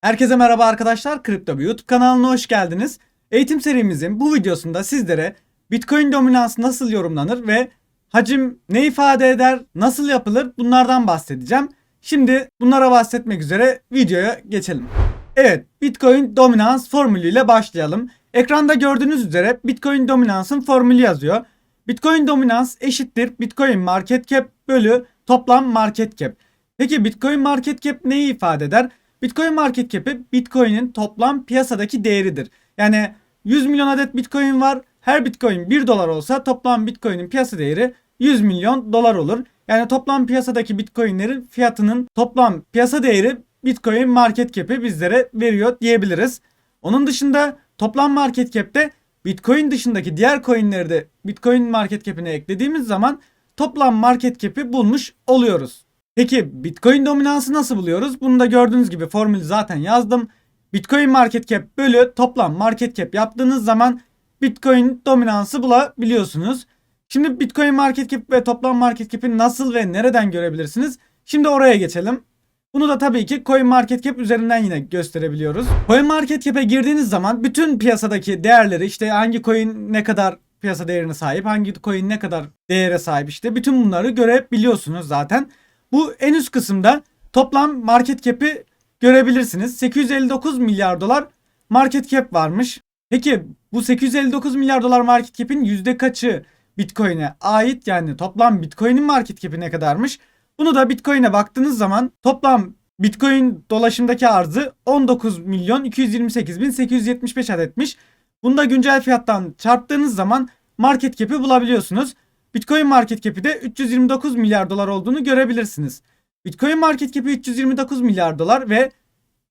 Herkese merhaba arkadaşlar. Kripto YouTube kanalına hoş geldiniz. Eğitim serimizin bu videosunda sizlere Bitcoin dominansı nasıl yorumlanır ve hacim ne ifade eder, nasıl yapılır bunlardan bahsedeceğim. Şimdi bunlara bahsetmek üzere videoya geçelim. Evet, Bitcoin dominans formülüyle başlayalım. Ekranda gördüğünüz üzere Bitcoin dominansın formülü yazıyor. Bitcoin dominans eşittir Bitcoin market cap bölü toplam market cap. Peki Bitcoin market cap neyi ifade eder? Bitcoin market cap'i Bitcoin'in toplam piyasadaki değeridir. Yani 100 milyon adet Bitcoin var. Her Bitcoin 1 dolar olsa toplam Bitcoin'in piyasa değeri 100 milyon dolar olur. Yani toplam piyasadaki Bitcoin'lerin fiyatının toplam piyasa değeri Bitcoin market cap'i bizlere veriyor diyebiliriz. Onun dışında toplam market cap'te Bitcoin dışındaki diğer coinleri de Bitcoin market cap'ine eklediğimiz zaman toplam market cap'i bulmuş oluyoruz. Peki Bitcoin dominansı nasıl buluyoruz? Bunu da gördüğünüz gibi formülü zaten yazdım. Bitcoin market cap bölü toplam market cap yaptığınız zaman Bitcoin dominansı bulabiliyorsunuz. Şimdi Bitcoin market cap ve toplam market cap'i nasıl ve nereden görebilirsiniz? Şimdi oraya geçelim. Bunu da tabii ki Coin Market Cap üzerinden yine gösterebiliyoruz. Coin Market Cap'e girdiğiniz zaman bütün piyasadaki değerleri işte hangi coin ne kadar piyasa değerine sahip, hangi coin ne kadar değere sahip işte bütün bunları görebiliyorsunuz zaten. Bu en üst kısımda toplam market cap'i görebilirsiniz. 859 milyar dolar market cap varmış. Peki bu 859 milyar dolar market cap'in yüzde kaçı Bitcoin'e ait yani toplam Bitcoin'in market cap'i ne kadarmış? Bunu da Bitcoin'e baktığınız zaman toplam Bitcoin dolaşımdaki arzı 19 milyon 228 bin 875 adetmiş. Bunu da güncel fiyattan çarptığınız zaman market cap'i bulabiliyorsunuz. Bitcoin market cap'i de 329 milyar dolar olduğunu görebilirsiniz. Bitcoin market cap'i 329 milyar dolar ve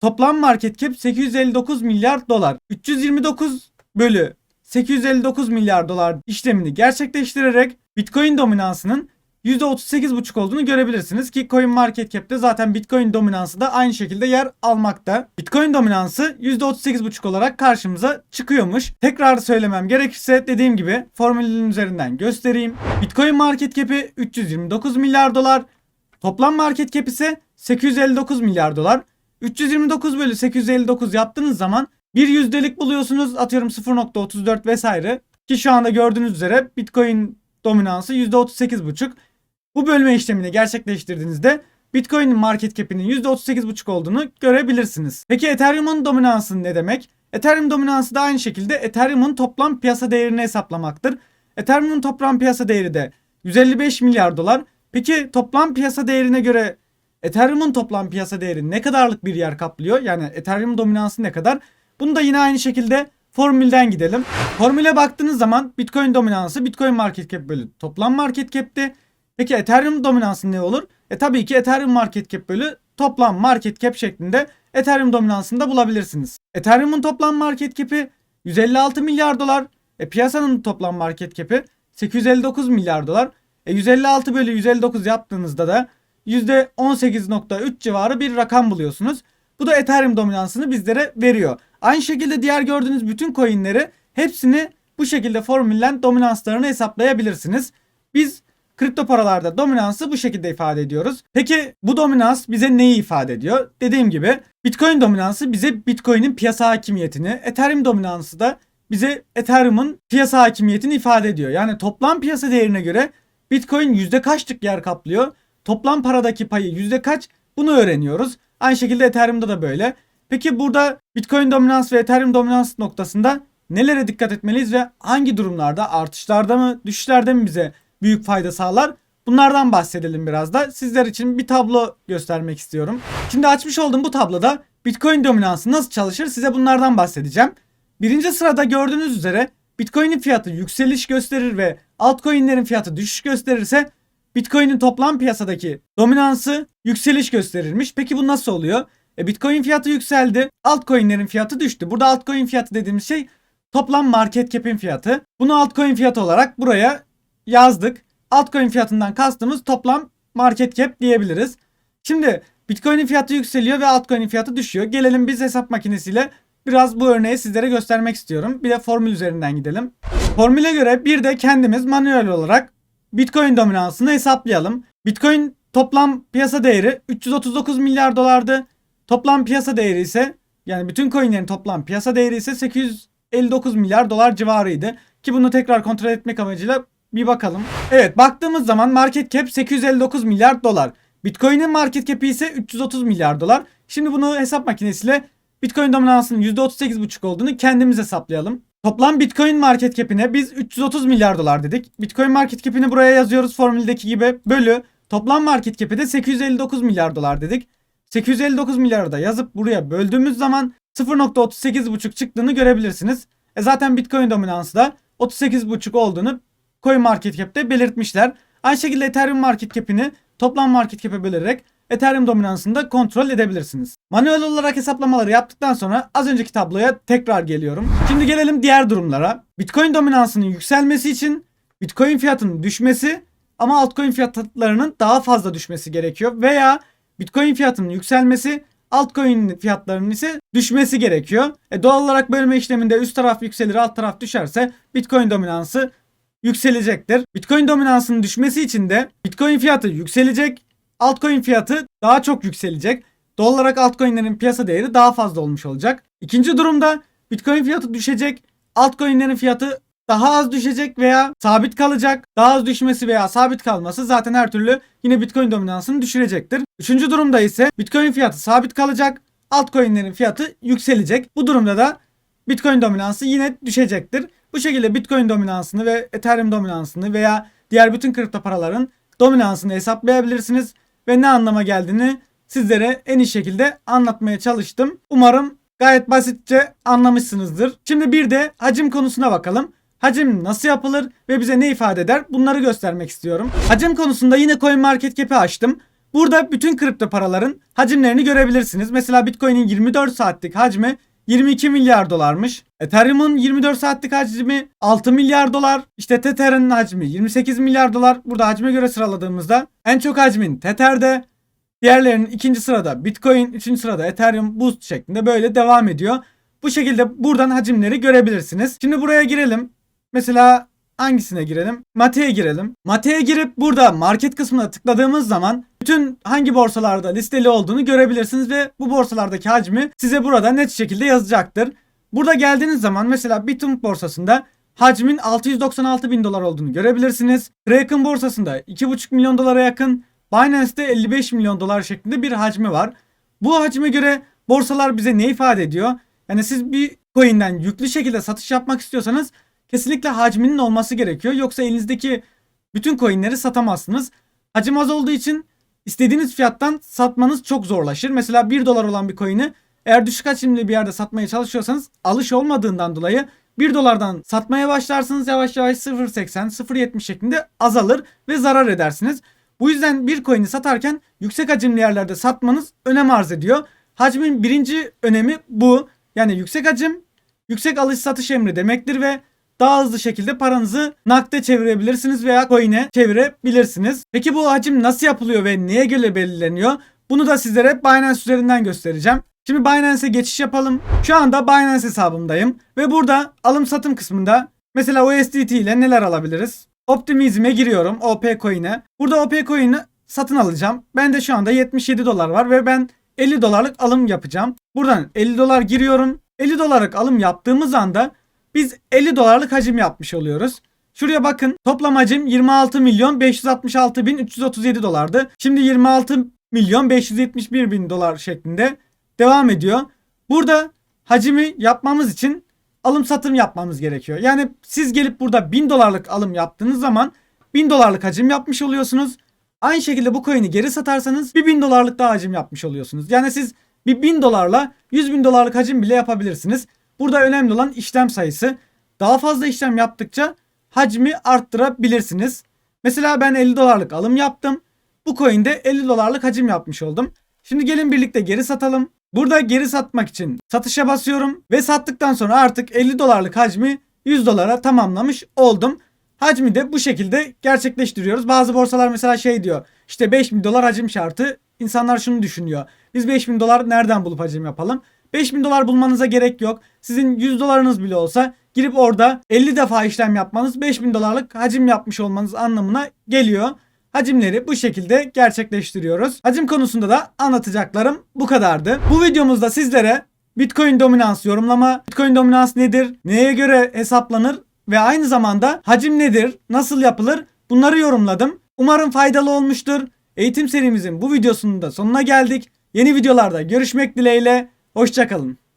toplam market cap 859 milyar dolar. 329 bölü 859 milyar dolar işlemini gerçekleştirerek Bitcoin dominansının %38,5 olduğunu görebilirsiniz ki Coin Market Cap'te zaten Bitcoin dominansı da aynı şekilde yer almakta. Bitcoin dominansı %38,5 olarak karşımıza çıkıyormuş. Tekrar söylemem gerekirse dediğim gibi formülün üzerinden göstereyim. Bitcoin Market Cap'i 329 milyar dolar. Toplam market cap ise 859 milyar dolar. 329 bölü 859 yaptığınız zaman bir yüzdelik buluyorsunuz. Atıyorum 0.34 vesaire. Ki şu anda gördüğünüz üzere Bitcoin dominansı %38,5. Bu bölme işlemini gerçekleştirdiğinizde Bitcoin'in market cap'inin %38,5 olduğunu görebilirsiniz. Peki Ethereum'un dominansı ne demek? Ethereum dominansı da aynı şekilde Ethereum'un toplam piyasa değerini hesaplamaktır. Ethereum'un toplam piyasa değeri de 155 milyar dolar. Peki toplam piyasa değerine göre Ethereum'un toplam piyasa değeri ne kadarlık bir yer kaplıyor? Yani Ethereum dominansı ne kadar? Bunu da yine aynı şekilde formülden gidelim. Formüle baktığınız zaman Bitcoin dominansı Bitcoin market cap bölü toplam market cap'ti. Peki Ethereum dominansı ne olur? E tabii ki Ethereum market cap bölü toplam market cap şeklinde Ethereum dominansını da bulabilirsiniz. Ethereum'un toplam market cap'i 156 milyar dolar. E piyasanın toplam market cap'i 859 milyar dolar. E 156 bölü 159 yaptığınızda da %18.3 civarı bir rakam buluyorsunuz. Bu da Ethereum dominansını bizlere veriyor. Aynı şekilde diğer gördüğünüz bütün coinleri hepsini bu şekilde formüllen dominanslarını hesaplayabilirsiniz. Biz kripto paralarda dominansı bu şekilde ifade ediyoruz. Peki bu dominans bize neyi ifade ediyor? Dediğim gibi Bitcoin dominansı bize Bitcoin'in piyasa hakimiyetini, Ethereum dominansı da bize Ethereum'un piyasa hakimiyetini ifade ediyor. Yani toplam piyasa değerine göre Bitcoin yüzde kaçlık yer kaplıyor? Toplam paradaki payı yüzde kaç? Bunu öğreniyoruz. Aynı şekilde Ethereum'da da böyle. Peki burada Bitcoin dominans ve Ethereum dominans noktasında nelere dikkat etmeliyiz ve hangi durumlarda artışlarda mı düşüşlerde mi bize büyük fayda sağlar? Bunlardan bahsedelim biraz da. Sizler için bir tablo göstermek istiyorum. Şimdi açmış olduğum bu tabloda Bitcoin dominansı nasıl çalışır size bunlardan bahsedeceğim. Birinci sırada gördüğünüz üzere Bitcoin'in fiyatı yükseliş gösterir ve altcoin'lerin fiyatı düşüş gösterirse Bitcoin'in toplam piyasadaki dominansı yükseliş gösterirmiş. Peki bu nasıl oluyor? E Bitcoin fiyatı yükseldi. Altcoin'lerin fiyatı düştü. Burada altcoin fiyatı dediğimiz şey toplam market cap'in fiyatı. Bunu altcoin fiyatı olarak buraya yazdık. Altcoin fiyatından kastımız toplam market cap diyebiliriz. Şimdi Bitcoin'in fiyatı yükseliyor ve altcoin'in fiyatı düşüyor. Gelelim biz hesap makinesiyle biraz bu örneği sizlere göstermek istiyorum. Bir de formül üzerinden gidelim. Formüle göre bir de kendimiz manuel olarak Bitcoin dominansını hesaplayalım. Bitcoin toplam piyasa değeri 339 milyar dolardı. toplam piyasa değeri ise yani bütün coinlerin toplam piyasa değeri ise 859 milyar dolar civarıydı. Ki bunu tekrar kontrol etmek amacıyla bir bakalım. Evet baktığımız zaman market cap 859 milyar dolar. Bitcoin'in market cap'i ise 330 milyar dolar. Şimdi bunu hesap makinesiyle Bitcoin dominansının %38,5 olduğunu kendimiz hesaplayalım. Toplam Bitcoin market cap'ine biz 330 milyar dolar dedik. Bitcoin market cap'ini buraya yazıyoruz formüldeki gibi. Bölü toplam market cap'i de 859 milyar dolar dedik. 859 milyarı da yazıp buraya böldüğümüz zaman 0.38,5 çıktığını görebilirsiniz. E zaten Bitcoin dominansı da 38,5 olduğunu Coin Market Cap'te belirtmişler. Aynı şekilde Ethereum Market Cap'ini toplam market cap'e bölerek Ethereum dominansını da kontrol edebilirsiniz. Manuel olarak hesaplamaları yaptıktan sonra az önceki tabloya tekrar geliyorum. Şimdi gelelim diğer durumlara. Bitcoin dominansının yükselmesi için Bitcoin fiyatının düşmesi ama altcoin fiyatlarının daha fazla düşmesi gerekiyor veya Bitcoin fiyatının yükselmesi altcoin fiyatlarının ise düşmesi gerekiyor. E doğal olarak bölme işleminde üst taraf yükselir alt taraf düşerse Bitcoin dominansı yükselecektir. Bitcoin dominansının düşmesi için de Bitcoin fiyatı yükselecek, altcoin fiyatı daha çok yükselecek. Doğal olarak altcoin'lerin piyasa değeri daha fazla olmuş olacak. İkinci durumda Bitcoin fiyatı düşecek, altcoin'lerin fiyatı daha az düşecek veya sabit kalacak. Daha az düşmesi veya sabit kalması zaten her türlü yine Bitcoin dominansını düşürecektir. Üçüncü durumda ise Bitcoin fiyatı sabit kalacak, altcoin'lerin fiyatı yükselecek. Bu durumda da Bitcoin dominansı yine düşecektir. Bu şekilde Bitcoin dominansını ve Ethereum dominansını veya diğer bütün kripto paraların dominansını hesaplayabilirsiniz ve ne anlama geldiğini sizlere en iyi şekilde anlatmaya çalıştım. Umarım gayet basitçe anlamışsınızdır. Şimdi bir de hacim konusuna bakalım. Hacim nasıl yapılır ve bize ne ifade eder? Bunları göstermek istiyorum. Hacim konusunda yine CoinMarketCap'i açtım. Burada bütün kripto paraların hacimlerini görebilirsiniz. Mesela Bitcoin'in 24 saatlik hacmi 22 milyar dolarmış. Ethereum'un 24 saatlik hacmi 6 milyar dolar. İşte Tether'in hacmi 28 milyar dolar. Burada hacme göre sıraladığımızda en çok hacmin Tether'de, diğerlerinin ikinci sırada Bitcoin, üçüncü sırada Ethereum, Boost şeklinde böyle devam ediyor. Bu şekilde buradan hacimleri görebilirsiniz. Şimdi buraya girelim. Mesela hangisine girelim? Mate'ye girelim. Mate'ye girip burada market kısmına tıkladığımız zaman bütün hangi borsalarda listeli olduğunu görebilirsiniz ve bu borsalardaki hacmi size burada net şekilde yazacaktır. Burada geldiğiniz zaman mesela Bitum borsasında hacmin 696 bin dolar olduğunu görebilirsiniz. Kraken borsasında 2,5 milyon dolara yakın, Binance'de 55 milyon dolar şeklinde bir hacmi var. Bu hacme göre borsalar bize ne ifade ediyor? Yani siz bir coin'den yüklü şekilde satış yapmak istiyorsanız kesinlikle hacminin olması gerekiyor. Yoksa elinizdeki bütün coinleri satamazsınız. Hacim az olduğu için istediğiniz fiyattan satmanız çok zorlaşır. Mesela 1 dolar olan bir coin'i eğer düşük hacimli bir yerde satmaya çalışıyorsanız alış olmadığından dolayı 1 dolardan satmaya başlarsınız yavaş yavaş 0.80 0.70 şeklinde azalır ve zarar edersiniz. Bu yüzden bir coin'i satarken yüksek hacimli yerlerde satmanız önem arz ediyor. Hacmin birinci önemi bu. Yani yüksek hacim yüksek alış satış emri demektir ve daha hızlı şekilde paranızı nakde çevirebilirsiniz veya coin'e çevirebilirsiniz. Peki bu hacim nasıl yapılıyor ve neye göre belirleniyor? Bunu da sizlere Binance üzerinden göstereceğim. Şimdi Binance'e geçiş yapalım. Şu anda Binance hesabımdayım ve burada alım satım kısmında mesela USDT ile neler alabiliriz? Optimizm'e giriyorum OP coin'e. Burada OP coin'i satın alacağım. Ben de şu anda 77 dolar var ve ben 50 dolarlık alım yapacağım. Buradan 50 dolar giriyorum. 50 dolarlık alım yaptığımız anda biz 50 dolarlık hacim yapmış oluyoruz. Şuraya bakın toplam hacim 26 milyon 566 bin 337 dolardı. Şimdi 26 milyon 571 bin dolar şeklinde devam ediyor. Burada hacimi yapmamız için alım satım yapmamız gerekiyor. Yani siz gelip burada 1000 dolarlık alım yaptığınız zaman 1000 dolarlık hacim yapmış oluyorsunuz. Aynı şekilde bu coin'i geri satarsanız bir 1000 dolarlık daha hacim yapmış oluyorsunuz. Yani siz bir 1000 dolarla 100 bin dolarlık hacim bile yapabilirsiniz. Burada önemli olan işlem sayısı. Daha fazla işlem yaptıkça hacmi arttırabilirsiniz. Mesela ben 50 dolarlık alım yaptım. Bu coin'de 50 dolarlık hacim yapmış oldum. Şimdi gelin birlikte geri satalım. Burada geri satmak için satışa basıyorum ve sattıktan sonra artık 50 dolarlık hacmi 100 dolara tamamlamış oldum. Hacmi de bu şekilde gerçekleştiriyoruz. Bazı borsalar mesela şey diyor. İşte 5000 dolar hacim şartı. İnsanlar şunu düşünüyor. Biz 5000 dolar nereden bulup hacim yapalım? 5000 dolar bulmanıza gerek yok. Sizin 100 dolarınız bile olsa girip orada 50 defa işlem yapmanız 5000 dolarlık hacim yapmış olmanız anlamına geliyor. hacimleri bu şekilde gerçekleştiriyoruz. Hacim konusunda da anlatacaklarım bu kadardı. Bu videomuzda sizlere Bitcoin dominans yorumlama, Bitcoin dominans nedir, neye göre hesaplanır ve aynı zamanda hacim nedir, nasıl yapılır bunları yorumladım. Umarım faydalı olmuştur. Eğitim serimizin bu videosunun da sonuna geldik. Yeni videolarda görüşmek dileğiyle. Hoşçakalın.